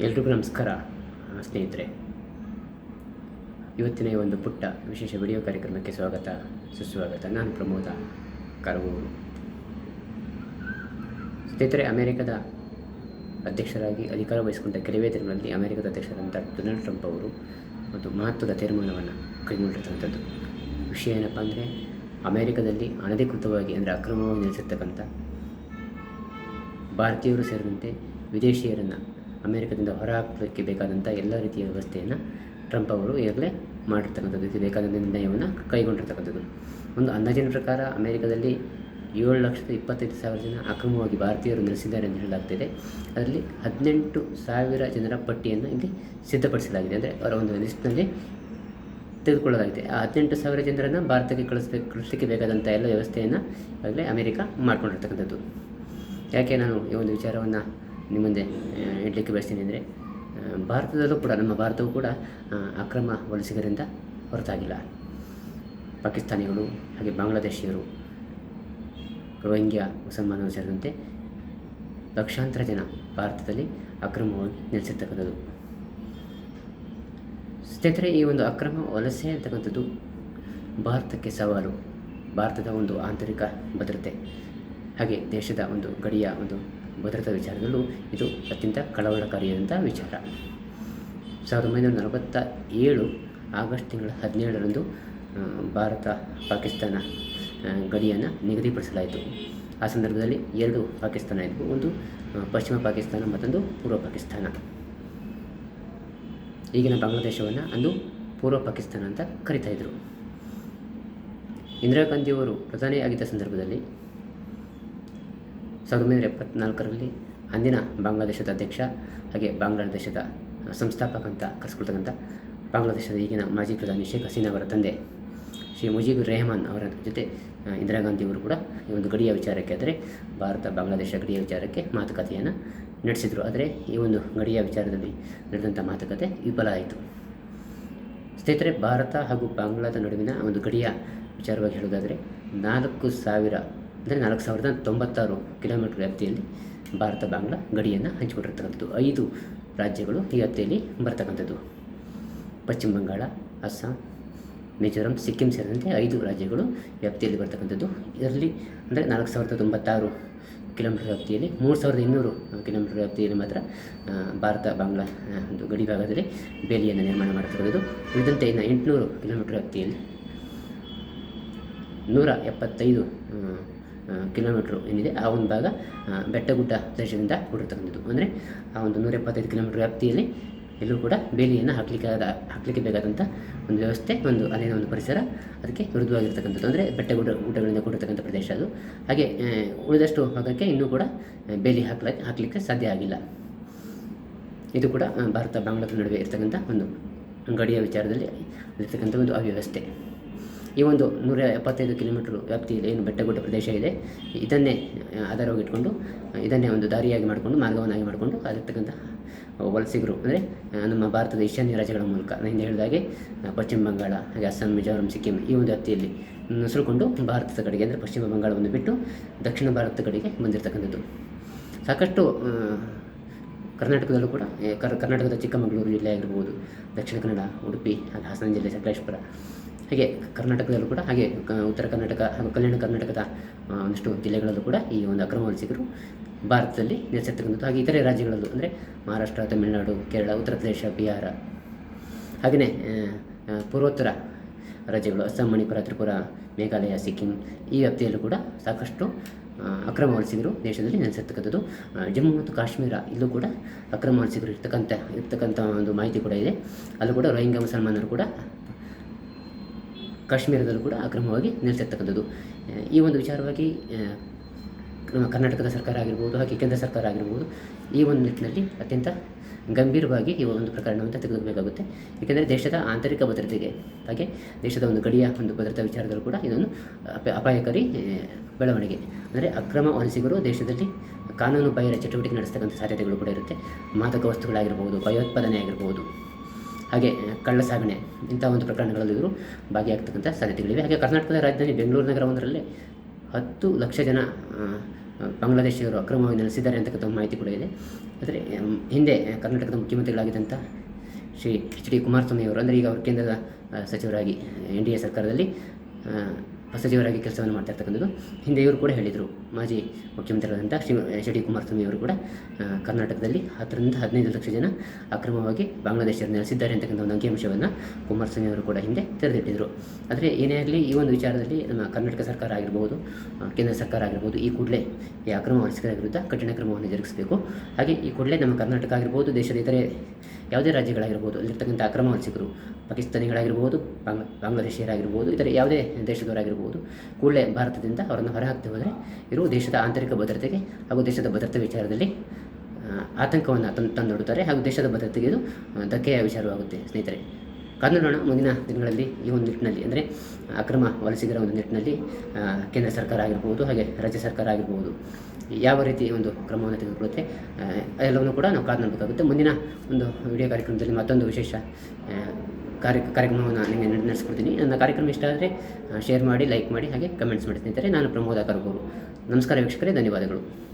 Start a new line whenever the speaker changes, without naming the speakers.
ಎಲ್ರಿಗೂ ನಮಸ್ಕಾರ. ಸ್ನೇಹಿತರೆ, ಇವತ್ತಿನ ಈ ಒಂದು ಪುಟ್ಟ ವಿಶೇಷ ವಿಡಿಯೋ ಕಾರ್ಯಕ್ರಮಕ್ಕೆ ಸ್ವಾಗತ, ಸುಸ್ವಾಗತ. ನಾನು ಪ್ರಮೋದ ಕರವೂರು ಸ್ನೇಹಿತರೆ, ಅಮೆರಿಕದ ಅಧ್ಯಕ್ಷರಾಗಿ ಅಧಿಕಾರ ವಹಿಸಿಕೊಂಡ ಕೆಲವೇ ದಿನಗಳಲ್ಲಿ ಅಮೆರಿಕದ ಅಧ್ಯಕ್ಷರಾದಂಥ ಡೊನಾಲ್ಡ್ ಟ್ರಂಪ್ ಅವರು ಒಂದು ಮಹತ್ವದ ತೀರ್ಮಾನವನ್ನು ಕೈಗೊಂಡಿರ್ತಕ್ಕಂಥದ್ದು. ವಿಷಯ ಏನಪ್ಪ ಅಂದರೆ, ಅಮೆರಿಕದಲ್ಲಿ ಅನಧಿಕೃತವಾಗಿ ಅಂದರೆ ಅಕ್ರಮವಾಗಿ ನೆಲೆಸಿರ್ತಕ್ಕಂಥ ಭಾರತೀಯರು ಸೇರಿದಂತೆ ವಿದೇಶಿಯರನ್ನು ಅಮೆರಿಕದಿಂದ ಹೊರಹಾಕಲಿಕ್ಕೆ ಬೇಕಾದಂಥ ಎಲ್ಲ ರೀತಿಯ ವ್ಯವಸ್ಥೆಯನ್ನು ಟ್ರಂಪ್ ಅವರು ಈಗಲೇ ಮಾಡಿರ್ತಕ್ಕಂಥದ್ದು. ಇದಕ್ಕೆ ಬೇಕಾದಂಥ ನಿರ್ಣಯವನ್ನು ಕೈಗೊಂಡಿರ್ತಕ್ಕಂಥದ್ದು. ಒಂದು ಅಂದಾಜಿನ ಪ್ರಕಾರ ಅಮೆರಿಕದಲ್ಲಿ ಏಳು ಲಕ್ಷದ ಇಪ್ಪತ್ತೈದು ಸಾವಿರ ಜನ ಅಕ್ರಮವಾಗಿ ಭಾರತೀಯರು ನೆಲೆಸಿದ್ದಾರೆ ಎಂದು ಹೇಳಲಾಗ್ತಿದೆ. ಅದರಲ್ಲಿ ಹದಿನೆಂಟು ಸಾವಿರ ಜನರ ಪಟ್ಟಿಯನ್ನು ಇಲ್ಲಿ ಸಿದ್ಧಪಡಿಸಲಾಗಿದೆ. ಅಂದರೆ ಅವರ ಒಂದು ಲಿಸ್ಟ್ನಲ್ಲಿ ತೆಗೆದುಕೊಳ್ಳಲಾಗಿದೆ. ಆ ಹದಿನೆಂಟು ಸಾವಿರ ಜನರನ್ನು ಭಾರತಕ್ಕೆ ಕಳಿಸ್ಬೇಕು ಕಳಿಸಲಿಕ್ಕೆ ಬೇಕಾದಂಥ ಎಲ್ಲ ವ್ಯವಸ್ಥೆಯನ್ನು ಈಗಲೇ ಅಮೆರಿಕ ಮಾಡಿಕೊಂಡಿರ್ತಕ್ಕಂಥದ್ದು. ಯಾಕೆ ನಾನು ಈ ಒಂದು ವಿಚಾರವನ್ನು ನಿಮ್ಮ ಮುಂದೆ ಆ, ಇಡಲಿಕ್ಕೆ ಬಯಸ್ತೀನಿ ಅಂದರೆ ಭಾರತದಲ್ಲೂ ಕೂಡ ನಮ್ಮ ಭಾರತವು ಕೂಡ ಅಕ್ರಮ ವಲಸಿಗರಿಂದ ಹೊರತಾಗಿಲ್ಲ. ಪಾಕಿಸ್ತಾನಿಗಳು ಹಾಗೆ ಬಾಂಗ್ಲಾದೇಶಿಯರು ರೋಹಿಂಗ್ಯಾ ಮುಸಲ್ಮಾನರು ಸೇರಿದಂತೆ ಲಕ್ಷಾಂತರ ಜನ ಭಾರತದಲ್ಲಿ ಅಕ್ರಮವಾಗಿ ನೆಲೆಸಿರ್ತಕ್ಕಂಥದ್ದು. ಸ್ನೇಹಿತರೆ ಈ ಒಂದು ಅಕ್ರಮ ವಲಸೆ ಅಂತಕ್ಕಂಥದ್ದು ಭಾರತಕ್ಕೆ ಸವಾಲು. ಭಾರತದ ಒಂದು ಆಂತರಿಕ ಭದ್ರತೆ. ಹಾಗೆ ದೇಶದ ಒಂದು ಗಡಿಯ ಒಂದು ಭದ್ರತಾ ವಿಚಾರದಲ್ಲೂ ಇದು ಅತ್ಯಂತ ಕಳವಳಕಾರಿಯಾದಂಥ ವಿಚಾರ. ಸಾವಿರದ ಒಂಬೈನೂರ ನಲವತ್ತ ಏಳು ಆಗಸ್ಟ್ ತಿಂಗಳ ಹದಿನೇಳರಂದು ಭಾರತ ಪಾಕಿಸ್ತಾನ ಗಡಿಯನ್ನು ನಿಗದಿಪಡಿಸಲಾಯಿತು. ಆ ಸಂದರ್ಭದಲ್ಲಿ ಎರಡು ಪಾಕಿಸ್ತಾನ ಇದ್ವು. ಒಂದು ಪಶ್ಚಿಮ ಪಾಕಿಸ್ತಾನ, ಮತ್ತೊಂದು ಪೂರ್ವ ಪಾಕಿಸ್ತಾನ. ಈಗಿನ ಬಾಂಗ್ಲಾದೇಶವನ್ನು ಅಂದು ಪೂರ್ವ ಪಾಕಿಸ್ತಾನ ಅಂತ ಕರಿತಾಯಿದ್ರು ಇಂದಿರಾ ಗಾಂಧಿಯವರು ಪ್ರಧಾನಿಯಾಗಿದ್ದ ಸಂದರ್ಭದಲ್ಲಿ ಸಾವಿರದ ಒಂಬೈನೂರ ಎಪ್ಪತ್ನಾಲ್ಕರಲ್ಲಿ ಅಂದಿನ ಬಾಂಗ್ಲಾದೇಶದ ಅಧ್ಯಕ್ಷ ಹಾಗೆ ಬಾಂಗ್ಲಾದೇಶದ ಸಂಸ್ಥಾಪಕ ಅಂತ ಕರೆಸ್ಕೊಳ್ತಕ್ಕಂಥ ಬಾಂಗ್ಲಾದೇಶದ ಈಗಿನ ಮಾಜಿ ಪ್ರಧಾನಿ ಶೇಖ್ ಹಸೀನಾ ಅವರ ತಂದೆ ಶ್ರೀ ಮುಜೀಬುರ್ ರೆಹಮಾನ್ ಅವರ ಜೊತೆ ಇಂದಿರಾ ಇಂದಿರಾ ಗಾಂಧಿಯವರು ಕೂಡ ಈ ಒಂದು ಗಡಿಯ ವಿಚಾರಕ್ಕೆ ಅಂದರೆ ಭಾರತ ಬಾಂಗ್ಲಾದೇಶ ಗಡಿಯ ವಿಚಾರಕ್ಕೆ ಮಾತುಕತೆಯನ್ನು ನಡೆಸಿದರು. ಆದರೆ ಈ ಒಂದು ಗಡಿಯ ವಿಚಾರದಲ್ಲಿ ನಡೆದಂಥ ಮಾತುಕತೆ ವಿಫಲ ಆಯಿತು. ಸ್ನೇಹಿತರೆ, ಭಾರತ ಹಾಗೂ ಬಾಂಗ್ಲಾದ ನಡುವಿನ ಒಂದು ಗಡಿಯ ವಿಚಾರವಾಗಿ ಹೇಳೋದಾದರೆ ನಾಲ್ಕು ಸಾವಿರ ಅಂದರೆ ನಾಲ್ಕು ಸಾವಿರದ ತೊಂಬತ್ತಾರು ಕಿಲೋಮೀಟರ್ ವ್ಯಾಪ್ತಿಯಲ್ಲಿ ಭಾರತ ಬಾಂಗ್ಲಾ ಗಡಿಯನ್ನು ಹಂಚಿಕೊಂಡಿರ್ತಕ್ಕಂಥದ್ದು. ಐದು ರಾಜ್ಯಗಳು ಈ ವ್ಯಾಪ್ತಿಯಲ್ಲಿ ಬರ್ತಕ್ಕಂಥದ್ದು. ಪಶ್ಚಿಮ ಬಂಗಾಳ, ಅಸ್ಸಾಂ, ಮಿಜೋರಾಂ, ಸಿಕ್ಕಿಂ ಸೇರಿದಂತೆ ಐದು ರಾಜ್ಯಗಳು ವ್ಯಾಪ್ತಿಯಲ್ಲಿ ಬರ್ತಕ್ಕಂಥದ್ದು. ಇದರಲ್ಲಿ ಅಂದರೆ ನಾಲ್ಕು ಸಾವಿರದ ತೊಂಬತ್ತಾರು ಕಿಲೋಮೀಟರ್ ವ್ಯಾಪ್ತಿಯಲ್ಲಿ ಮೂರು ಸಾವಿರದ ಇನ್ನೂರು ಕಿಲೋಮೀಟರ್ ವ್ಯಾಪ್ತಿಯಲ್ಲಿ ಮಾತ್ರ ಭಾರತ ಬಾಂಗ್ಲಾ ಒಂದು ಗಡಿ ಭಾಗದಲ್ಲಿ ಬೇಲಿಯನ್ನು ನಿರ್ಮಾಣ ಮಾಡ್ತಿರೋದು ಉಳಿದಂತೆ ಇನ್ನು ಎಂಟುನೂರು ಕಿಲೋಮೀಟರ್ ವ್ಯಾಪ್ತಿಯಲ್ಲಿ ನೂರ ಎಪ್ಪತ್ತೈದು ಕಿಲೋಮೀಟ್ರು ಏನಿದೆ, ಆ ಒಂದು ಭಾಗ ಬೆಟ್ಟ ಬೆಟ್ಟಗುಡ್ಡ ಪ್ರದೇಶದಿಂದ ಕೂಡಿರ್ತಕ್ಕಂಥದ್ದು ಅಂದರೆ ಆ ಒಂದು ನೂರ ಎಪ್ಪತ್ತೈದು ಕಿಲೋಮೀಟರ್ ವ್ಯಾಪ್ತಿಯಲ್ಲಿ ಎಲ್ಲೂ ಕೂಡ ಬೇಲಿಯನ್ನು ಹಾಕಲಿಕ್ಕೆ ಆದ ಹಾಕಲಿಕ್ಕೆ ಬೇಕಾದಂಥ ಒಂದು ವ್ಯವಸ್ಥೆ, ಒಂದು ಅಲ್ಲಿನ ಒಂದು ಪರಿಸರ, ಅದಕ್ಕೆ ವಿರುದ್ಧವಾಗಿರ್ತಕ್ಕಂಥದ್ದು ಅಂದರೆ ಬೆಟ್ಟ ಗುಡ್ಡ ಗುಡ್ಡಗಳಿಂದ ಕೂಡಿರ್ತಕ್ಕಂಥ ಪ್ರದೇಶ ಅದು. ಹಾಗೆ ಉಳಿದಷ್ಟು ಭಾಗಕ್ಕೆ ಇನ್ನೂ ಕೂಡ ಬೇಲಿ ಹಾಕ್ಲಿಕ್ಕೆ ಹಾಕಲಿಕ್ಕೆ ಸಾಧ್ಯ ಆಗಿಲ್ಲ. ಇದು ಕೂಡ ಭಾರತ ಬಾಂಗ್ಲಾದ ನಡುವೆ ಇರ್ತಕ್ಕಂಥ ಒಂದು ಗಡಿಯ ವಿಚಾರದಲ್ಲಿ ಇರ್ತಕ್ಕಂಥ ಒಂದು ಅವ್ಯವಸ್ಥೆ. ಈ ಒಂದು ನೂರ ಎಪ್ಪತ್ತೈದು ಕಿಲೋಮೀಟ್ರ್ ವ್ಯಾಪ್ತಿಯಲ್ಲಿ ಏನು ಬೆಟ್ಟಗುಡ್ಡ ಪ್ರದೇಶ ಇದೆ, ಇದನ್ನೇ ಆಧಾರವಾಗಿ ಇಟ್ಕೊಂಡು, ಇದನ್ನೇ ಒಂದು ದಾರಿಯಾಗಿ ಮಾಡಿಕೊಂಡು, ಮಾರ್ಗವನ್ನಾಗಿ ಮಾಡಿಕೊಂಡು, ಅಲ್ಲಿರ್ತಕ್ಕಂಥ ವಲಸಿಗರು, ಅಂದರೆ ನಮ್ಮ ಭಾರತದ ಈಶಾನ್ಯ ರಾಜ್ಯಗಳ ಮೂಲಕ ನಾನು ಹಿಂದೆ ಹೇಳಿದಾಗೆ ಪಶ್ಚಿಮ ಬಂಗಾಳ, ಹಾಗೆ ಅಸ್ಸಾಂ, ಮಿಜೋರಾಂ, ಸಿಕ್ಕಿಂ, ಈ ಒಂದು ವ್ಯಾಪ್ತಿಯಲ್ಲಿ ನುಸುರುಕೊಂಡು ಭಾರತದ ಕಡೆಗೆ, ಅಂದರೆ ಪಶ್ಚಿಮ ಬಂಗಾಳವನ್ನು ಬಿಟ್ಟು ದಕ್ಷಿಣ ಭಾರತದ ಕಡೆಗೆ ಬಂದಿರತಕ್ಕಂಥದ್ದು. ಸಾಕಷ್ಟು ಕರ್ನಾಟಕದಲ್ಲೂ ಕೂಡ ಕರ್, ಕರ್ನಾಟಕದ ಚಿಕ್ಕಮಗಳೂರು ಜಿಲ್ಲೆ ಆಗಿರ್ಬೋದು, ದಕ್ಷಿಣ ಕನ್ನಡ, ಉಡುಪಿ, ಹಾಗೆ ಹಾಸನ ಜಿಲ್ಲೆ, ಸಕಲೇಶ್ಪುರ ಹಾಗೆ ಕರ್ನಾಟಕದಲ್ಲೂ ಕೂಡ, ಹಾಗೆ ಉತ್ತರ ಕರ್ನಾಟಕ ಹಾಗೂ ಕಲ್ಯಾಣ ಕರ್ನಾಟಕದ ಒಂದಷ್ಟು ಜಿಲ್ಲೆಗಳಲ್ಲೂ ಕೂಡ ಈ ಒಂದು ಅಕ್ರಮ ವಲಸಿಗರು ಭಾರತದಲ್ಲಿ ನೆಲೆಸಿರ್ತಕ್ಕಂಥದ್ದು. ಹಾಗೆ ಇತರೆ ರಾಜ್ಯಗಳಲ್ಲೂ ಅಂದರೆ ಮಹಾರಾಷ್ಟ್ರ, ತಮಿಳುನಾಡು, ಕೇರಳ, ಉತ್ತರ ಪ್ರದೇಶ, ಬಿಹಾರ ಹಾಗೆಯೇ ಪೂರ್ವೋತ್ತರ ರಾಜ್ಯಗಳು ಅಸ್ಸಾಂ, ಮಣಿಪುರ, ತ್ರಿಪುರ, ಮೇಘಾಲಯ, ಸಿಕ್ಕಿಂ ಈ ವ್ಯಾಪ್ತಿಯಲ್ಲೂ ಕೂಡ ಸಾಕಷ್ಟು ಅಕ್ರಮ ವಲಸಿಗರು ದೇಶದಲ್ಲಿ ನೆಲೆಸಿರ್ತಕ್ಕಂಥದ್ದು. ಜಮ್ಮು ಮತ್ತು ಕಾಶ್ಮೀರ ಇಲ್ಲೂ ಕೂಡ ಅಕ್ರಮ ವಲಸಿಗರು ಇರ್ತಕ್ಕಂಥ ಇರ್ತಕ್ಕಂಥ ಒಂದು ಮಾಹಿತಿ ಕೂಡ ಇದೆ. ಅಲ್ಲೂ ಕೂಡ ರೋಹಿಂಗ್ಯಾ, ಮುಸಲ್ಮಾನರು ಕೂಡ ಕಾಶ್ಮೀರದಲ್ಲೂ ಕೂಡ ಅಕ್ರಮವಾಗಿ ನೆಲೆಸಿರ್ತಕ್ಕಂಥದ್ದು ಈ ಒಂದು ವಿಚಾರವಾಗಿ ನಮ್ಮ ಕರ್ನಾಟಕದ ಸರ್ಕಾರ ಆಗಿರ್ಬೋದು, ಹಾಗೆ ಕೇಂದ್ರ ಸರ್ಕಾರ ಆಗಿರ್ಬೋದು, ಈ ಒಂದು ನಿಟ್ಟಿನಲ್ಲಿ ಅತ್ಯಂತ ಗಂಭೀರವಾಗಿ ಈ ಒಂದು ಪ್ರಕರಣವನ್ನು ತೆಗೆದುಕೊಳ್ಳಬೇಕಾಗುತ್ತೆ. ಏಕೆಂದರೆ ದೇಶದ ಆಂತರಿಕ ಭದ್ರತೆಗೆ, ಹಾಗೆ ದೇಶದ ಒಂದು ಗಡಿಯ ಒಂದು ಭದ್ರತಾ ವಿಚಾರದಲ್ಲೂ ಕೂಡ ಇದೊಂದು ಅಪ, ಅಪಾಯಕಾರಿ ಬೆಳವಣಿಗೆ. ಅಂದರೆ ಅಕ್ರಮ ವಲಸಿಗರು ದೇಶದಲ್ಲಿ ಕಾನೂನು ಬಾಹಿರ ಚಟುವಟಿಕೆ ನಡೆಸ್ತಕ್ಕಂಥ ಸಾಧ್ಯತೆಗಳು ಕೂಡ ಇರುತ್ತೆ. ಮಾದಕ ವಸ್ತುಗಳಾಗಿರ್ಬೋದು, ಭಯೋತ್ಪಾದನೆ ಆಗಿರ್ಬೋದು ಹಾಗೆ ಕಳ್ಳ ಸಾಗಣೆ ಇಂಥ ಒಂದು ಪ್ರಕರಣಗಳಲ್ಲಿ ಇವರು ಭಾಗಿಯಾಗ್ತಕ್ಕಂಥ ಸಾಧ್ಯತೆಗಳಿವೆ. ಹಾಗೆ ಕರ್ನಾಟಕದ ರಾಜಧಾನಿ ಬೆಂಗಳೂರು ನಗರ ಒಂದರಲ್ಲಿ ಹತ್ತು ಲಕ್ಷ ಜನ ಬಾಂಗ್ಲಾದೇಶಿಯರು ಅಕ್ರಮವಾಗಿ ನೆಲೆಸಿದ್ದಾರೆ ಅಂತಕ್ಕಂಥ ಮಾಹಿತಿ ಕೂಡ ಇದೆ. ಆದರೆ ಹಿಂದೆ ಕರ್ನಾಟಕದ ಮುಖ್ಯಮಂತ್ರಿಗಳಾಗಿದ್ದಂಥ ಶ್ರೀ ಎಚ್ ಡಿ ಕುಮಾರಸ್ವಾಮಿ ಅವರು, ಅಂದರೆ ಈಗ ಅವರು ಕೇಂದ್ರದ ಸಚಿವರಾಗಿ, ಎನ್ ಡಿ ಎ ಸರ್ಕಾರದಲ್ಲಿ ಸಚಿವರಾಗಿ ಕೆಲಸವನ್ನು ಮಾಡ್ತಾಯಿರ್ತಕ್ಕಂಥದ್ದು ಹಿಂದೆ ಇವರು ಕೂಡ ಹೇಳಿದರು, ಮಾಜಿ ಮುಖ್ಯಮಂತ್ರಿಗಳಾದಂಥ ಶ್ರೀ ಎಚ್ ಡಿ ಕುಮಾರಸ್ವಾಮಿ ಅವರು ಕೂಡ ಕರ್ನಾಟಕದಲ್ಲಿ ಹತ್ತರಿಂದ ಹದಿನೈದು ಲಕ್ಷ ಜನ ಅಕ್ರಮವಾಗಿ ಬಾಂಗ್ಲಾದೇಶದಲ್ಲಿ ನೆಲೆಸಿದ್ದಾರೆ ಅಂತಕ್ಕಂಥ ಒಂದು ಅಂಕಿಅಂಶವನ್ನು ಕುಮಾರಸ್ವಾಮಿ ಅವರು ಕೂಡ ಹಿಂದೆ ತೆರೆದಿಟ್ಟಿದ್ದರು ಆದರೆ ಏನೇ ಆಗಲಿ ಈ ಒಂದು ವಿಚಾರದಲ್ಲಿ ನಮ್ಮ ಕರ್ನಾಟಕ ಸರ್ಕಾರ ಆಗಿರ್ಬೋದು ಕೇಂದ್ರ ಸರ್ಕಾರ ಆಗಿರ್ಬೋದು, ಈ ಕೂಡಲೇ ಈ ಅಕ್ರಮ ವಲಸಿಗರ ವಿರುದ್ಧ ಕಠಿಣ ಕ್ರಮವನ್ನು ಜರುಗಿಸಬೇಕು. ಹಾಗೆ ಈ ಕೂಡಲೇ ನಮ್ಮ ಕರ್ನಾಟಕ ಆಗಿರ್ಬೋದು, ದೇಶದ ಇತರೆ ಯಾವುದೇ ರಾಜ್ಯಗಳಾಗಿರ್ಬೋದು, ಅಲ್ಲಿರ್ತಕ್ಕಂಥ ಅಕ್ರಮ ವಲಸಿಗರು ಪಾಕಿಸ್ತಾನಿಗಳಾಗಿರ್ಬೋದು ಬಾಂಗ್ಲಾ ಬಾಂಗ್ಲಾದೇಶಿಯರಾಗಿರ್ಬೋದು, ಇತರೆ ಯಾವುದೇ ದೇಶದವರಾಗಿರ್ಬೋದು, ಕೂಡಲೇ ಭಾರತದಿಂದ ಅವರನ್ನು ಹೊರಹಾಕ್ತಿ ಹೋದರೆ ಇರುವ ದೇಶದ ಆಂತರಿಕ ಭದ್ರತೆಗೆ ಹಾಗೂ ದೇಶದ ಭದ್ರತೆ ವಿಚಾರದಲ್ಲಿ ಆತಂಕವನ್ನು ತಂದು ತಂದೊಡುತ್ತಾರೆ ಹಾಗೂ ದೇಶದ ಭದ್ರತೆಗೆ ಇದು ಧಕ್ಕೆಯ ವಿಚಾರವಾಗುತ್ತೆ. ಸ್ನೇಹಿತರೆ ಕಾನೂನು ಮುಂದಿನ ದಿನಗಳಲ್ಲಿ ಈ ಒಂದು ನಿಟ್ಟಿನಲ್ಲಿ, ಅಂದರೆ ಅಕ್ರಮ ವಲಸಿಗರ ಒಂದು ನಿಟ್ಟಿನಲ್ಲಿ ಕೇಂದ್ರ ಸರ್ಕಾರ ಆಗಿರ್ಬೋದು, ಹಾಗೆ ರಾಜ್ಯ ಸರ್ಕಾರ ಆಗಿರ್ಬೋದು. ಯಾವ ರೀತಿ ಒಂದು ಕ್ರಮವನ್ನು ತೆಗೆದುಕೊಳ್ಳುತ್ತೆ ಎಲ್ಲವನ್ನು ಕೂಡ ನಾವು ಕಾದು ನೋಡಬೇಕಾಗುತ್ತೆ. ಮುಂದಿನ ಒಂದು ವಿಡಿಯೋ ಕಾರ್ಯಕ್ರಮದಲ್ಲಿ ಮತ್ತೊಂದು ವಿಶೇಷ ಕಾರ್ಯ, ಕಾರ್ಯಕ್ರಮವನ್ನು ನಿಮಗೆ ನಡೆ- ನಡೆಸ್ಕೊಡ್ತೀನಿ. ನನ್ನ ಕಾರ್ಯಕ್ರಮ ಇಷ್ಟ ಆದರೆ ಶೇರ್ ಮಾಡಿ ಲೈಕ್ ಮಾಡಿ, ಹಾಗೆ ಕಮೆಂಟ್ಸ್ ಮಾಡಿ ಸ್ನೇಹಿತರೆ. ನಾನು ಪ್ರಮೋದ ಕರ್ಗೂರು. ನಮಸ್ಕಾರ ವೀಕ್ಷಕರೇ, ಧನ್ಯವಾದಗಳು.